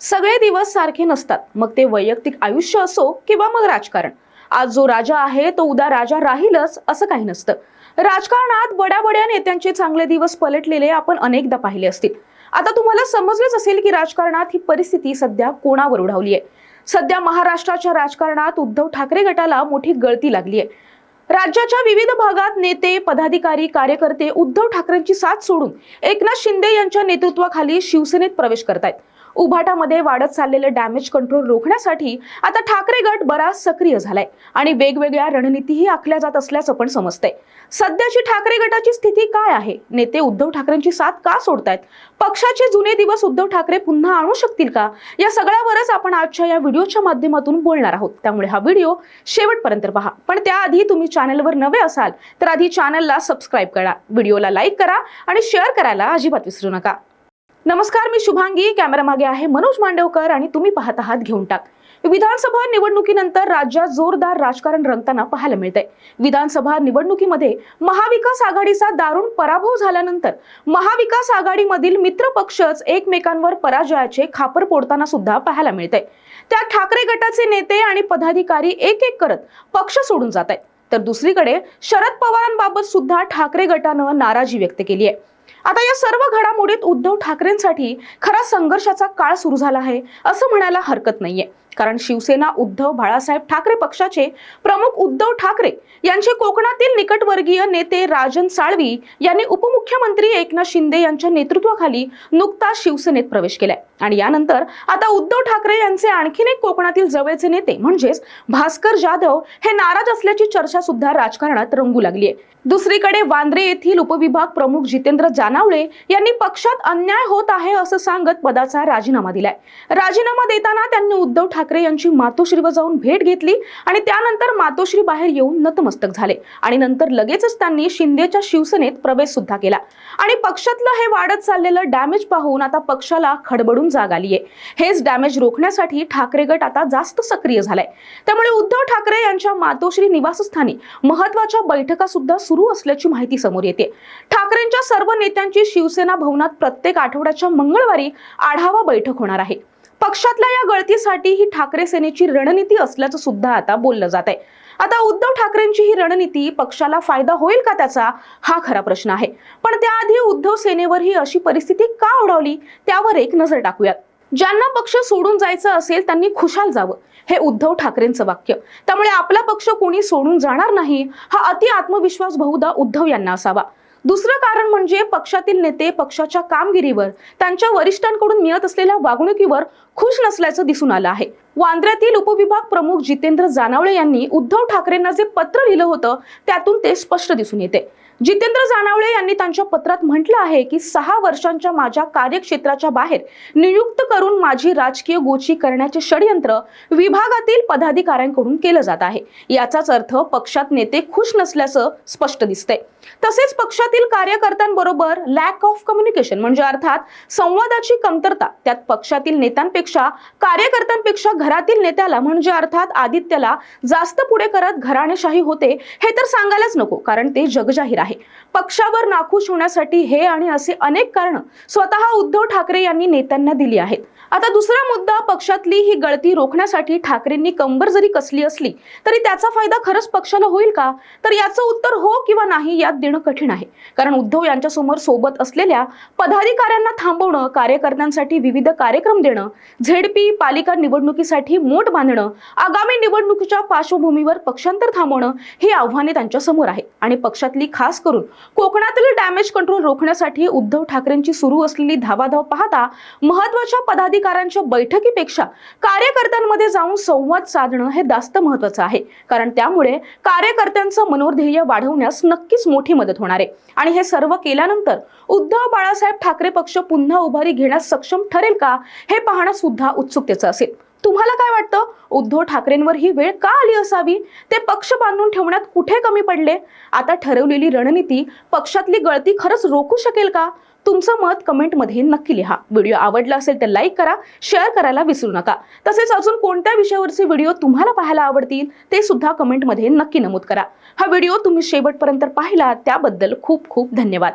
सगळे दिवस सारखे नसतात. मग ते वैयक्तिक आयुष्य असो किंवा मग राजकारण. आज जो राजा आहे तो उद्या राजा राहीलच असं काही नसतं. राजकारणात बड्या बड्या नेत्यांचे चांगले दिवस पलटलेले आपण अनेकदा पाहिले असतील. आता तुम्हाला समजलंच असेल की राजकारणात ही परिस्थिती सध्या कोणावर उडावली आहे सध्या महाराष्ट्राच्या राजकारणात उद्धव ठाकरे गटाला मोठी गळती लागली आहे राज्याच्या विविध भागात नेते पदाधिकारी कार्यकर्ते उद्धव ठाकरेंची साथ सोडून एकनाथ शिंदे यांच्या नेतृत्वाखाली शिवसेनेत प्रवेश करतायत. उभाटामध्ये वाढत चाललेलं डॅमेज कंट्रोल रोखण्यासाठी आता ठाकरे गट बराच सक्रिय झालाय आणि वेगवेगळ्या रणनीतीही आखल्या जात असल्याचं पण समजतंय. सध्याची ठाकरे गटाची स्थिती काय आहे? नेते उद्धव ठाकरेंची साथ का सोडतायत? पक्षाचे जुने दिवस उद्धव ठाकरे पुन्हा आणू शकतील का? या सगळ्यावरच आपण आजच्या या व्हिडिओच्या माध्यमातून बोलणार आहोत. त्यामुळे हा व्हिडिओ शेवटपर्यंत पहा. पण त्याआधी तुम्ही चॅनलवर नवे असाल तर आधी चॅनलला सबस्क्राईब करा व्हिडिओला लाईक करा आणि शेअर करायला अजिबात विसरू नका. नमस्कार मी शुभांगी. कॅमेरा मागे आहे मनोज मांडवकर आणि तुम्ही पाहत आहात घेऊन टाक. विधानसभा निवडणुकीनंतर राज्यात जोरदार राजकारण रंगताना पाहायला मिळतंय. विधानसभा निवडणुकीमध्ये महाविकास आघाडीचा दारुण पराभव झाल्यानंतर महाविकास आघाडीमधील मित्र पक्षच एकमेकांवर पराजयाचे खापर पोडताना सुद्धा पाहायला मिळतंय. त्या ठाकरे गटाचे नेते आणि पदाधिकारी एक एक करत पक्ष सोडून जात आहेत तर दुसरीकडे शरद पवारांबाबत सुद्धा ठाकरे गटानं नाराजी व्यक्त केली आहे. आता या सर्व घडामोडीत उद्धव ठाकरेंसाठी खरा संघर्षाचा काळ सुरू झाला आहे असं म्हणायला हरकत नाहीये. कारण शिवसेना उद्धव बाळासाहेब ठाकरे पक्षाचे प्रमुख उद्धव ठाकरे यांचे कोकणातील निकटवर्गीय नेते राजन साळवी यांनी उपमुख्यमंत्री एकनाथ शिंदे यांच्या नेतृत्वाखाली नुकताच शिवसेनेत प्रवेश केलाय. आणि यानंतर आता उद्धव ठाकरे यांचे आणखीन एक कोकणातील जवळचे नेते म्हणजेच भास्कर जाधव हे नाराज असल्याची चर्चा सुद्धा राजकारणात रंगू लागली आहे दुसरीकडे वांद्रे येथील उपविभाग प्रमुख जितेंद्र जानावळे यांनी पक्षात अन्याय होत आहे असं सांगत पदाचा राजीनामा दिलाय. राजीनामा देताना त्यांनी उद्धव ठाकरे ठाकरे यांची मातोश्रीवर जाऊन भेट घेतली आणि त्यानंतर मातोश्री बाहेर येऊन नतमस्तक झाले. आणि नंतर लगेचच त्यांनी शिंदेच्या शिवसेनेत प्रवेश सुद्धा केला. आणि पक्षातलं हे वाढत चाललेलं डॅमेज पाहून आता पक्षाला खडबडून जाग आलीये. हेच डॅमेज रोखण्यासाठी ठाकरे गट आता जास्त सक्रिय झालाय. त्यामुळे उद्धव ठाकरे यांच्या मातोश्री निवासस्थानी महत्त्वाच्या बैठका सुद्धा सुरू असल्याची माहिती समोर येते. ठाकरेंच्या सर्व नेत्यांची शिवसेना भवनात प्रत्येक आठवड्याच्या मंगळवारी आढावा बैठक होणार आहे. पक्षातल्या या गळतीसाठी ही ठाकरे सेनेची रणनीती असल्याचं सुद्धा आता बोललं जात आहे. आता उद्धव ठाकरेंची ही रणनीती पक्षाला फायदा होईल का त्याचा? हा खरा प्रश्न आहे. पण त्याआधी उद्धव सेनेवर ही अशी परिस्थिती का ओढावली? त्यावर एक नजर टाकूयात. ज्यांना पक्ष सोडून जायचं असेल त्यांनी खुशाल जावं. हे उद्धव ठाकरेंचं वाक्य. त्यामुळे आपला पक्ष कोणी सोडून जाणार नाही? हा अति आत्मविश्वास बहुधा उद्धव यांना असावा. दुसरं कारण म्हणजे पक्षातील नेते पक्षाच्या कामगिरीवर त्यांच्या वरिष्ठांकडून मिळत असलेल्या वागणुकीवर खुश नसल्याचं दिसून आलं आहे. वांद्र्यातील उपविभाग प्रमुख जितेंद्र जानावळे यांनी उद्धव ठाकरेंना जे पत्र लिहिलं होतं त्यातून ते स्पष्ट दिसून येते. जितेंद्र जानावळे यांनी त्यांच्या पत्रात म्हटलं आहे की सहा वर्षांच्या माझ्या कार्यक्षेत्राच्या बाहेर नियुक्त करून माझी राजकीय गोची करण्याचे षडयंत्र विभागातील पदाधिकाऱ्यांकडून केलं जात आहे. याचाच अर्थ पक्षात नेते खुश नसल्याचं स्पष्ट दिसतंय. तसेच पक्षात पक्षातील कार्यकर्त्यांबरोबर लॅक ऑफ कम्युनिकेशन म्हणजे अर्थात संवादाची कमतरता त्यात पक्षातील नेत्यांपेक्षा कार्यकर्त्यांपेक्षा घरातील नेत्याला म्हणजे अर्थात आदित्यला जास्त पुढे करत घराणेशाही होते हे तर सांगायलाच नको कारण ते जगजाहीर आहे. पक्षावर नाखुश होण्यासाठी हे आणि असे अनेक कारण स्वतः उद्धव ठाकरे यांनी नेत्यांना दिली आहेत. आता दुसरा मुद्दा पक्षातली ही गळती रोखण्यासाठी ठाकरेंनी कंबर जरी कसली असली तरी त्याचा फायदा खरंच पक्षाला होईल का? तर याचं उत्तर हो किंवा नाही यात देणं कठीण आहे. कारण उद्धव यांच्यासमोर सोबत असलेल्या पदाधिकाऱ्यांना थांबवणं कार्यकर्त्यांसाठी विविध कार्यक्रम देणं झेडपी पालिका निवडणुकीसाठी मोठ बांधणं आगामी निवडणुकीच्या पार्श्वभूमीवर पक्षांतर थांबवणं ही आव्हाने त्यांच्यासमोर आहेत. आणि पक्षातली खास करून कोकणातील डॅमेज कंट्रोल रोखण्यासाठी उद्धव ठाकरेंची सुरू असलेली धावाधाव पाहता महत्त्वाच्या पदाधिकाऱ्यांच्या बैठकीपेक्षा कार्यकर्त्यांमध्ये जाऊन संवाद साधणं हे जास्त महत्वाचं आहे. कारण त्यामुळे कार्यकर्त्यांचं मनोधैर्य वाढवण्यास नक्कीच मोठी मदत होणार आहे. आणि हे सर्व केल्यानंतर उद्धव बाळासाहेब ठाकरे पक्ष पुन्हा उभारी घेण्यास सक्षम ठरेल का हे पाहणं सुद्धा उत्सुकतेचं असेल. तुम्हाला काय वाटतं? उद्धव ठाकरेंवर ही वेळ का आली असावी? ते पक्ष बांधून ठेवण्यात कुठे कमी पडले? आता ठरवलेली रणनीती पक्षातली गळती खरंच रोखू शकेल का? तुमचं मत कमेंटमध्ये नक्की लिहा. व्हिडिओ आवडला असेल तर लाईक करा शेअर करायला विसरू नका. तसेच अजून कोणत्या विषयावरचे व्हिडिओ तुम्हाला पाहायला आवडतील ते सुद्धा कमेंटमध्ये नक्की नमूद करा. हा व्हिडिओ तुम्ही शेवटपर्यंत पाहिला त्याबद्दल खूप खूप धन्यवाद.